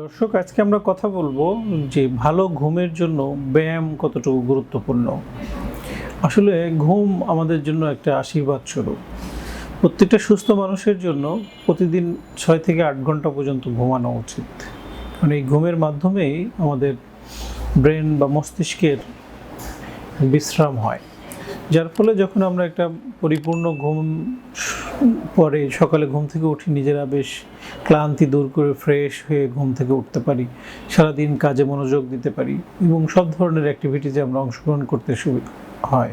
দর্শক, আজকে আমরা কথা বলব যে ভালো ঘুমের জন্য ব্যায়াম কতটুকু গুরুত্বপূর্ণ? আসলে ঘুম আমাদের জন্য একটা আশীর্বাদ স্বরূপ। প্রত্যেকটা সুস্থ মানুষের জন্য প্রতিদিন ছয় থেকে আট ঘণ্টা পর্যন্ত ঘুমানো উচিত। কারণ এই ঘুমের মাধ্যমেই আমাদের ব্রেন বা মস্তিষ্কের বিশ্রাম হয়। যার ফলে যখন আমরা একটা পরিপূর্ণ ঘুম পরে সকালে ঘুম থেকে উঠি, নিজেরা বেশ ক্লান্তি দূর করে ফ্রেশ হয়ে ঘুম থেকে উঠতে পারি, সারাদিন কাজে মনোযোগ দিতে পারি এবং সব ধরনের অ্যাক্টিভিটিজে আমরা অংশগ্রহণ করতে সুবিধা হয়।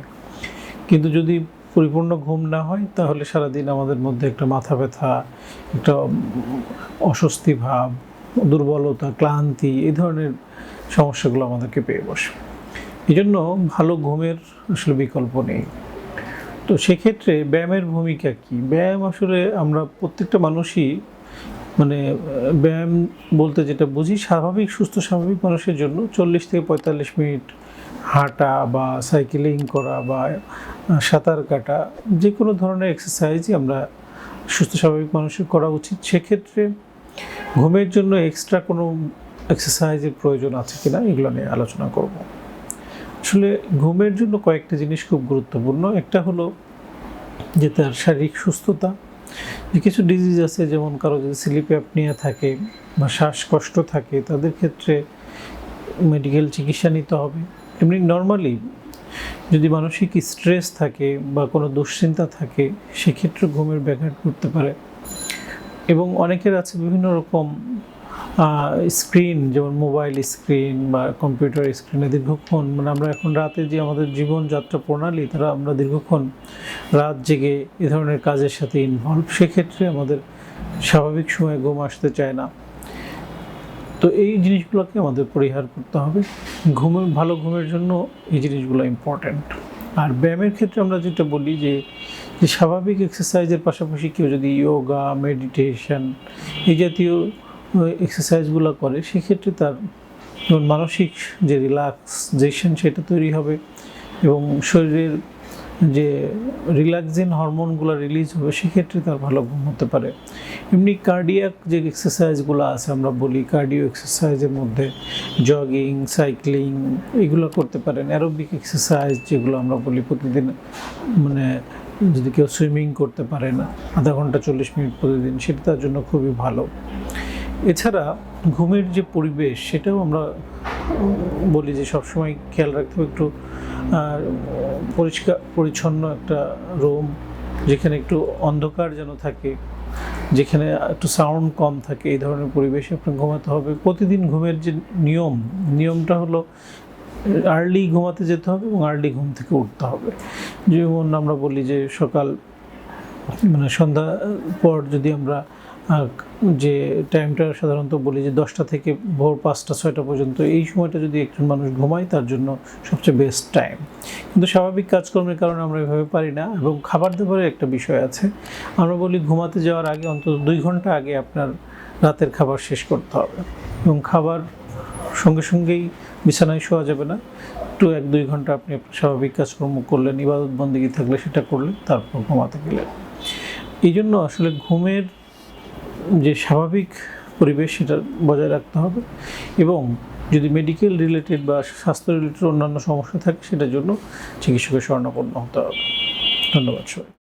কিন্তু যদি পরিপূর্ণ ঘুম না হয়, তাহলে সারাদিন আমাদের মধ্যে একটা মাথা ব্যথা, একটা অস্বস্তি ভাব, দুর্বলতা, ক্লান্তি, এই ধরনের সমস্যাগুলো আমাদেরকে পেয়ে বসে। এই জন্য ভালো ঘুমের আসলে বিকল্প নেই। তো সেক্ষেত্রে ব্যায়ামের ভূমিকা কি? ব্যায়াম আসলে আমরা প্রত্যেকটা মানুষই মানে ব্যায়াম বলতে যেটা বুঝি স্বাভাবিক, সুস্থ, স্বাভাবিক মানুষের জন্য চল্লিশ থেকে পঁয়তাল্লিশ মিনিট হাঁটা বা সাইকেলিং করা বা সাঁতার কাটা যে কোনো ধরনের এক্সারসাইজই আমরা সুস্থ, স্বাভাবিক মানুষের করা উচিত। সেক্ষেত্রে ঘুমের জন্য এক্সট্রা কোনো এক্সারসাইজের প্রয়োজন আছে কিনা এগুলো নিয়ে আলোচনা করব। আসলে ঘুমের জন্য কয়েকটা জিনিস খুব গুরুত্বপূর্ণ। একটা হলো যে তার শারীরিক সুস্থতা, যে কিছু ডিজিজ আছে, যেমন কারও যদি স্লিপ অ্যাপনিয়া থাকে বা শ্বাসকষ্ট থাকে, তাদের ক্ষেত্রে মেডিকেল চিকিৎসা নিতে হবে। এমনি নর্মালি যদি মানসিক স্ট্রেস থাকে বা কোনো দুশ্চিন্তা থাকে, সেক্ষেত্রে ঘুমের ব্যাঘাত করতে পারে। এবং অনেকের আছে বিভিন্ন রকম স্ক্রিন যেমন মোবাইল স্ক্রিন বা কম্পিউটার স্ক্রিনে দীর্ঘক্ষণ মানে আমরা এখন রাতে যে আমাদের জীবনযাত্রা প্রণালী, তারা আমরা দীর্ঘক্ষণ রাত জেগে এ ধরনের কাজের সাথে ইনভলভ সেক্ষেত্রে আমাদের স্বাভাবিক সময়ে ঘুম আসতে চায় না। তো এই জিনিসগুলোকে আমাদের পরিহার করতে হবে। ঘুমের, ভালো ঘুমের জন্য এই জিনিসগুলো ইম্পর্ট্যান্ট আর ব্যায়ামের ক্ষেত্রে আমরা যেটা বলি যে স্বাভাবিক এক্সারসাইজের পাশাপাশি কেউ যদি যোগা মেডিটেশন এই জাতীয় এক্সারসাইজগুলো করে, সেক্ষেত্রে তার মানসিক যে রিল্যাক্সেশন সেটা তৈরি হবে এবং শরীরের যে রিল্যাক্সিন হরমোনগুলো রিলিজ হবে, সেক্ষেত্রে তার ভালো ঘুম হতে পারে। এমনি কার্ডিয়াক যে এক্সারসাইজগুলো আছে, আমরা বলি কার্ডিও এক্সারসাইজের মধ্যে জগিং সাইক্লিং এগুলো করতে পারেন। অ্যারোবিক এক্সারসাইজ যেগুলো আমরা বলি প্রতিদিন মানে যদি কেউ সুইমিং করতে পারে না, আধা ঘণ্টা চল্লিশ মিনিট প্রতিদিন, সেটা তার জন্য খুবই ভালো। এছাড়া ঘুমের যে পরিবেশ, সেটাও আমরা বলি যে সবসময় খেয়াল রাখতে হবে। একটু পরিষ্কার, পরিচ্ছন্ন একটা রুম যেখানে একটু অন্ধকার যেন থাকে, যেখানে একটু সাউন্ড কম থাকে, এই ধরনের পরিবেশে আপনার ঘুমাতে হবে। প্রতিদিন ঘুমের যে নিয়ম, নিয়মটা হলো আর্লি ঘুমাতে যেতে হবে এবং আর্লি ঘুম থেকে উঠতে হবে। যেমন আমরা বলি যে সকাল মানে সন্ধ্যা পর যদি আমরা যে টাইমটা সাধারণত বলি যে দশটা থেকে ভোর পাঁচটা, ছয়টা পর্যন্ত, এই সময়টা যদি একজন মানুষ ঘুমায়, তার জন্য সবচেয়ে বেস্ট টাইম কিন্তু স্বাভাবিক কাজকর্মের কারণে আমরা এভাবে পারি না এবং খাবার দাবারের একটা বিষয় আছে। আমরা বলি ঘুমাতে যাওয়ার আগে অন্তত দুই ঘণ্টা আগে আপনার রাতের খাবার শেষ করতে হবে এবং খাবার সঙ্গে সঙ্গেই বিছানায় শোয়া যাবে না। একটু এক, দুই ঘণ্টা আপনি স্বাভাবিক কাজকর্ম করলেন, ইবাদত বন্দিগি থাকলে সেটা করলেন, তারপর ঘুমাতে গেলেন। এই জন্য আসলে ঘুমের যে স্বাভাবিক পরিবেশ সেটা বজায় রাখতে হবে এবং যদি মেডিকেল রিলেটেড বা স্বাস্থ্য রিলেটেড অন্যান্য সমস্যা থাকে সেটার জন্য চিকিৎসকের স্বর্ণাপন্ন হতে হবে। ধন্যবাদ সবাই